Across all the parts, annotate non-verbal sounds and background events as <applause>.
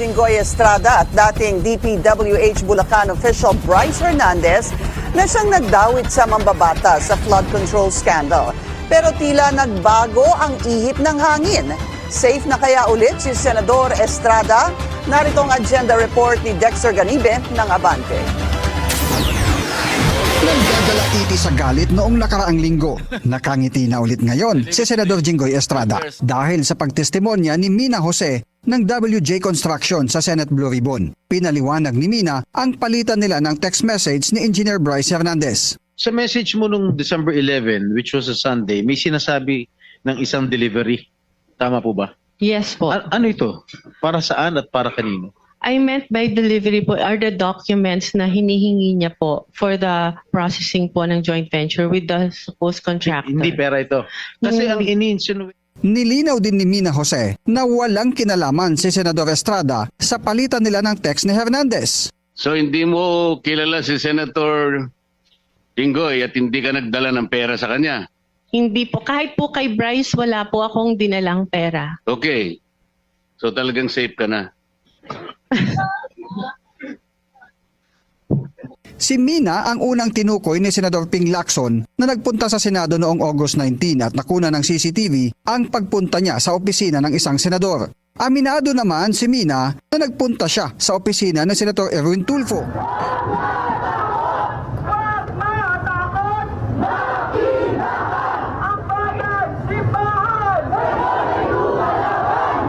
Jinggoy Estrada at dating DPWH Bulacan official Bryce Hernandez na siyang nagdawit sa mambabata sa flood control scandal. Pero tila nagbago ang ihip ng hangin. Safe na kaya ulit si Senador Estrada? Narito ang agenda report ni Dexter Ganibe ng Abante. Nagdadalaiti sa galit noong nakaraang linggo. Nakangiti na ulit ngayon si Senador Jinggoy Estrada dahil sa pagtestimonya ni Mina Jose ng WJ Construction sa Senate Blue Ribbon. Pinaliwanag ni Mina ang palitan nila ng text message ni Engineer Bryce Hernandez. Sa message mo nung December 11, which was a Sunday, may sinasabi ng isang delivery. Tama po ba? Yes po. A- ano ito? Para saan at para kanino? I meant by delivery po are the documents na hinihingi niya po for the processing po ng joint venture with the supposed contractor. Hindi pera ito. Kasi Mm. ang ini-insinuate Nilinaw din ni Mina Jose na walang kinalaman si Senador Estrada sa palitan nila ng text ni Hernandez. So hindi mo kilala si Senator Jinggoy at hindi ka nagdala ng pera sa kanya. Hindi po. Kahit po kay Bryce, wala po akong dinalang pera. Okay. So talagang safe ka na. Si Mina ang unang tinukoy ni Senador Ping Lacson na nagpunta sa Senado noong August 19 at nakuna ng CCTV ang pagpunta niya sa opisina ng isang senador. Aminado naman si Mina na nagpunta siya sa opisina ng Senator Erwin Tulfo. Ang bayan, simbahan!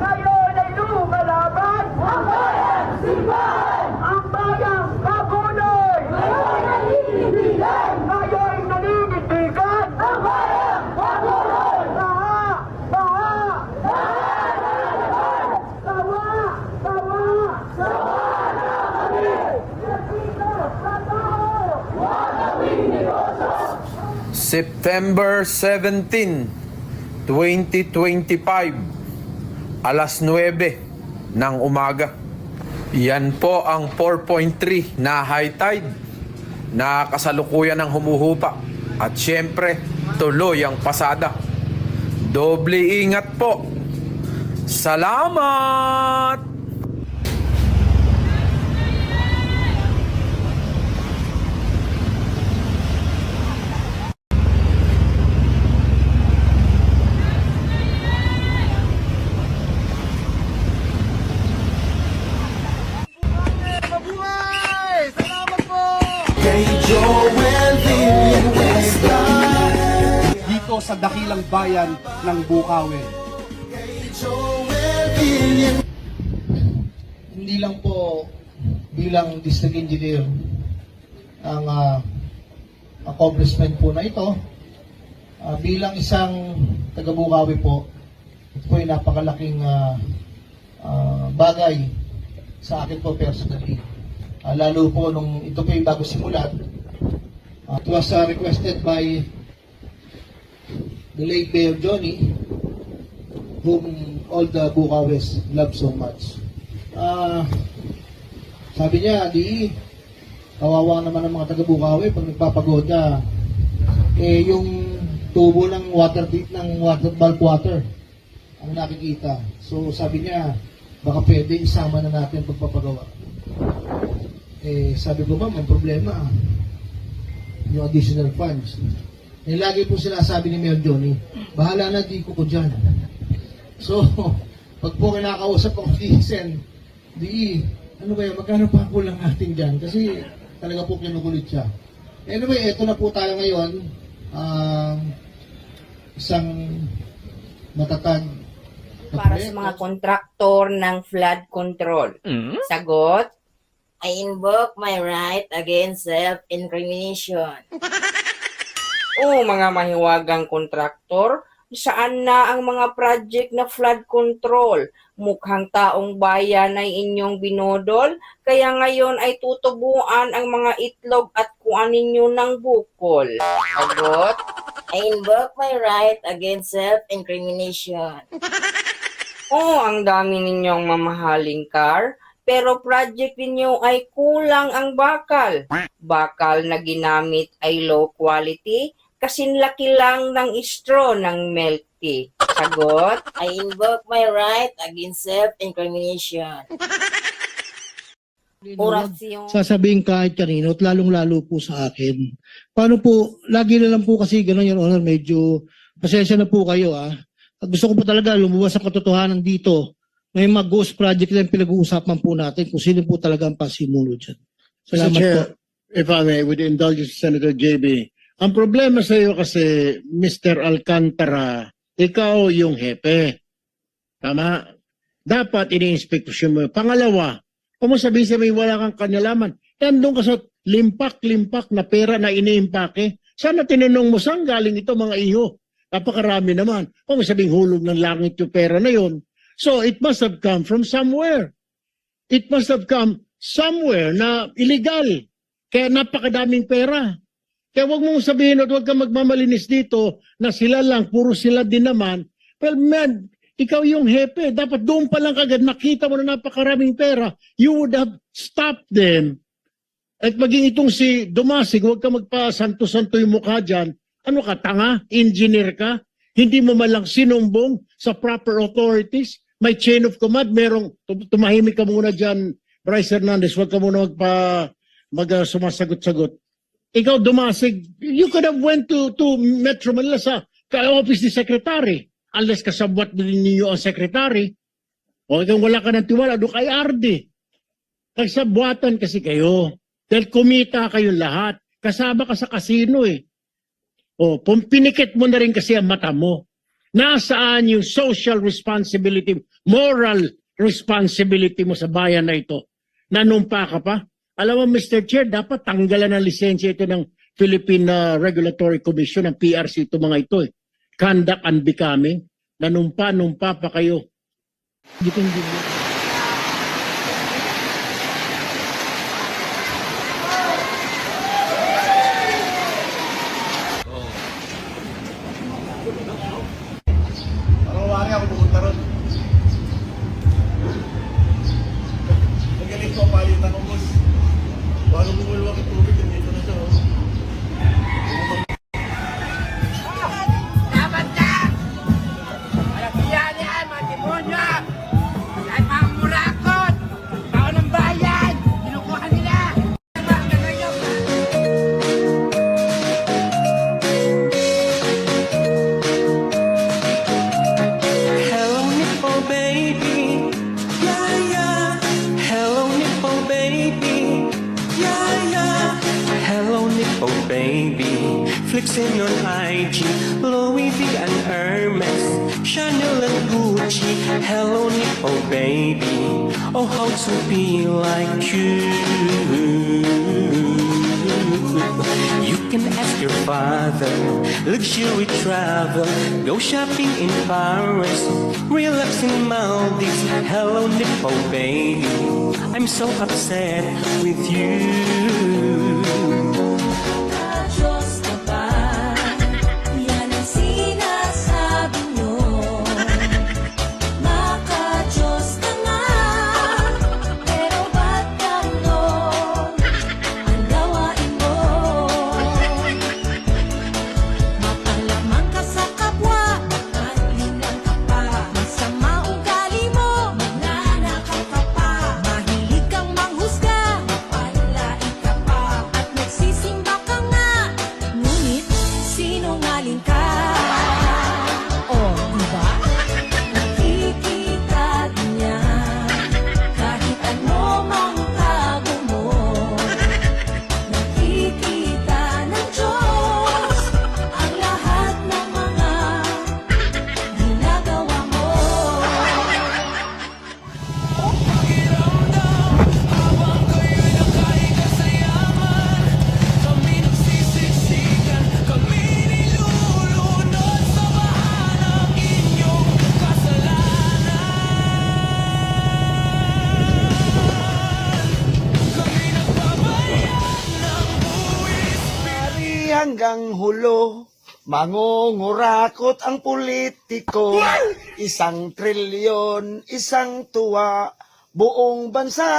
Ngayon ay lumalaban! Ang bayan, simbahan! Ang bayan, pabunoy! Ngayon ay naninindigan! Ngayon naninindigan! Ang bayan, pabunoy! Baha! Baha! Baha! Sawa! Sawa! Sawa na kami! Dito sa tao! September 17, 2025, alas 9 ng umaga. Yan po ang 4.3 na high tide na kasalukuyan ng humuhupa. At syempre, tuloy ang pasada. Doble ingat po. Salamat! Dito sa dakilang bayan ng Bukawi. hindi lang po bilang district engineer ang ah, accomplishment po na ito. Ah, bilang isang taga-Bukawi po, ito po ay napakalaking ah, ah, bagay sa akin po personally. Ah, lalo po nung ito po yung bago simulat. Ah, it was ah, requested by the late Mayor Johnny whom all the Bukawes love so much. Ah, sabi niya, di, kawawa naman ng mga taga Bukawi pag nagpapagoda. Eh, yung tubo ng water ng water bulk water ang nakikita. So, sabi niya, baka pwede isama na natin pagpapagawa. Eh, sabi ko ba, may problema. Yung additional funds. Eh, lagi po sinasabi ni Mayor Johnny, bahala na, di ko ko dyan. So, <laughs> pag po kinakausap ako ni Sen, di, ano ba yun, magkano pa kulang natin dyan? Kasi talaga po kinukulit siya. Anyway, eto na po tayo ngayon. Um, isang matatag na para sa mga kontraktor ng flood control. Sagot? I invoke my right against self-incrimination. <laughs> o mga mahiwagang kontraktor, saan na ang mga project na flood control? Mukhang taong bayan ay inyong binodol, kaya ngayon ay tutubuan ang mga itlog at kuan ninyo ng bukol. Sagot? I invoke my right against self-incrimination. <laughs> Oo, ang dami ninyong mamahaling car, pero project ninyo ay kulang ang bakal. Bakal na ginamit ay low quality, kasin laki lang ng straw ng milk tea. Sagot, I invoke my right against self-incrimination. Orasyon. sasabihin kahit kanino at lalong-lalo po sa akin. Paano po, lagi na lang po kasi gano'n yung honor, medyo pasensya na po kayo ah. At gusto ko po talaga lumuwas sa katotohanan dito. May mga ghost project lang pinag-uusapan po natin kung sino po talaga ang pasimulo dyan. Salamat Mr. Chair, po. if I may, with the indulgence of Senator JB, ang problema sa iyo kasi, Mr. Alcantara, ikaw yung hepe. Tama? Dapat ini-inspeksyon mo. Pangalawa, kung mo sabihin sa may wala kang kanalaman, yan doon ka sa limpak-limpak na pera na iniimpake. Sana tinanong mo saan galing ito mga iho. Napakarami naman. Kung sabihin hulog ng langit yung pera na yon. So it must have come from somewhere. It must have come somewhere na illegal. Kaya napakadaming pera. Kaya wag mong sabihin at wag kang magmamalinis dito na sila lang, puro sila din naman. Well, man, ikaw yung hepe. Dapat doon pa lang kagad nakita mo na napakaraming pera. You would have stopped them. At maging itong si Dumasig, huwag ka magpa-santo-santo yung mukha dyan. Ano ka, tanga? Engineer ka? Hindi mo malang sinumbong sa proper authorities? May chain of command, merong, tum- tumahimik ka muna dyan, Bryce Hernandez, huwag ka muna magpa, mag uh, sumasagot-sagot. Ikaw, Dumasig, you could have went to, to Metro Manila sa office ni Secretary. Unless kasabwat ninyo ang Secretary. O kung wala ka ng tiwala, doon kay RD. Nagsabuatan kasi kayo. Dahil kumita kayong lahat. Kasama ka sa kasino eh. O, pinikit mo na rin kasi ang mata mo. Nasaan yung social responsibility, moral responsibility mo sa bayan na ito? Nanumpa ka pa? Alam mo, Mr. Chair, dapat tanggalan ng lisensya ito ng Philippine uh, Regulatory Commission, ng PRC, ito mga ito eh. Conduct unbecoming. Nanumpa-numpa pa kayo. Mo. Parang baby. Flexing on IG. Louis V and Hermes. Chanel and Gucci. Hello, nipple baby. Oh, how to be like you. You can ask your father, luxury travel, go shopping in Paris, relax in Maldives. Hello, nipple baby, I'm so upset with you. Mangungurakot ang politiko. Isang trilyon, isang tuwa. Buong bansa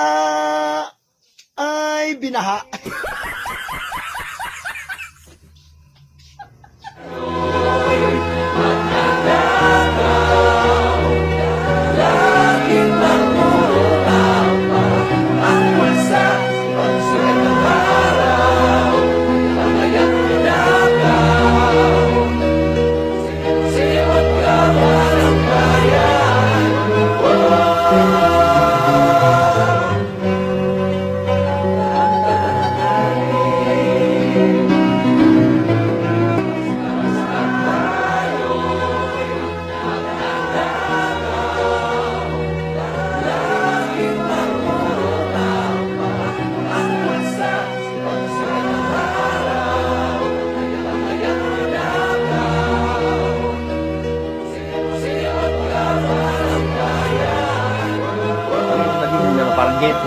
ay binaha. <laughs>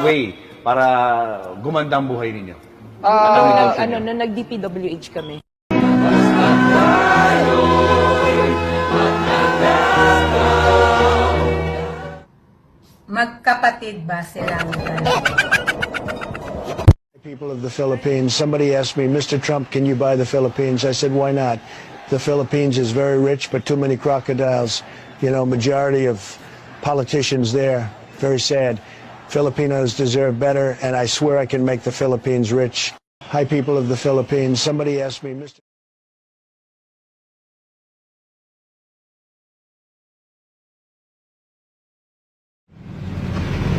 gateway para gumanda ang buhay ninyo? Ah, ano, nung nag-DPWH kami. Magkapatid ba silang People of the Philippines, somebody asked me, Mr. Trump, can you buy the Philippines? I said, why not? The Philippines is very rich, but too many crocodiles. You know, majority of politicians there. Very sad. Filipinos deserve better, and I swear I can make the Philippines rich. Hi, people of the Philippines. Somebody asked me, Mr.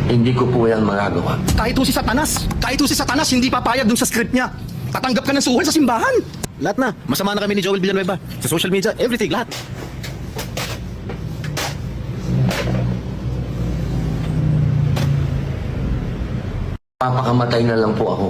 Hindi ko po yan magagawa. Kahit si Satanas, kahit si Satanas hindi papayag dun sa script niya. Tatanggap ka ng suhol sa simbahan. Lahat na. Masama na kami ni Joel Villanueva. Sa social media, everything, lahat. Papakamatay na lang po ako.